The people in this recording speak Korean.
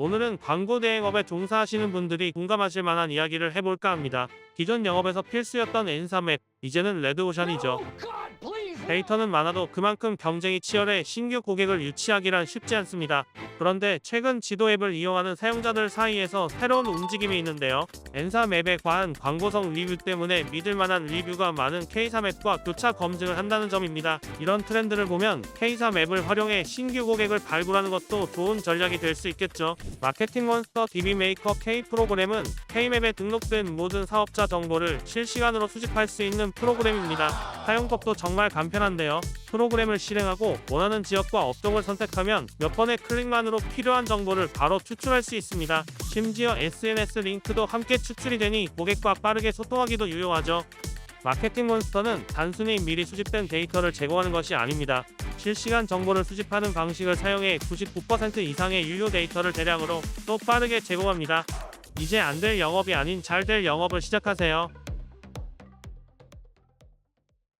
오늘은 광고 대행업에 종사하시는 분들이 공감하실 만한 이야기를 해볼까 합니다. 기존 영업에서 필수였던 엔사맵, 이제는 레드오션이죠. 데이터는 많아도 그만큼 경쟁이 치열해 신규 고객을 유치하기란 쉽지 않습니다. 그런데 최근 지도 앱을 이용하는 사용자들 사이에서 새로운 움직임이 있는데요. 엔사 맵에 과한 광고성 리뷰 때문에 믿을 만한 리뷰가 많은 K사 맵과 교차 검증을 한다는 점입니다. 이런 트렌드를 보면 K사 맵을 활용해 신규 고객을 발굴하는 것도 좋은 전략이 될 수 있겠죠. 마케팅 몬스터 DB 메이커 K 프로그램은 K맵에 등록된 모든 사업자 정보를 실시간으로 수집할 수 있는 프로그램입니다. 사용법도 정말 간편한데요. 프로그램을 실행하고 원하는 지역과 업종을 선택하면 몇 번의 클릭만으로 필요한 정보를 바로 추출할 수 있습니다. 심지어 SNS 링크도 함께 추출이 되니 고객과 빠르게 소통하기도 유용하죠. 마케팅 몬스터는 단순히 미리 수집된 데이터를 제공하는 것이 아닙니다. 실시간 정보를 수집하는 방식을 사용해 99% 이상의 유효 데이터를 대량으로 또 빠르게 제공합니다. 이제 안 될 영업이 아닌 잘 될 영업을 시작하세요.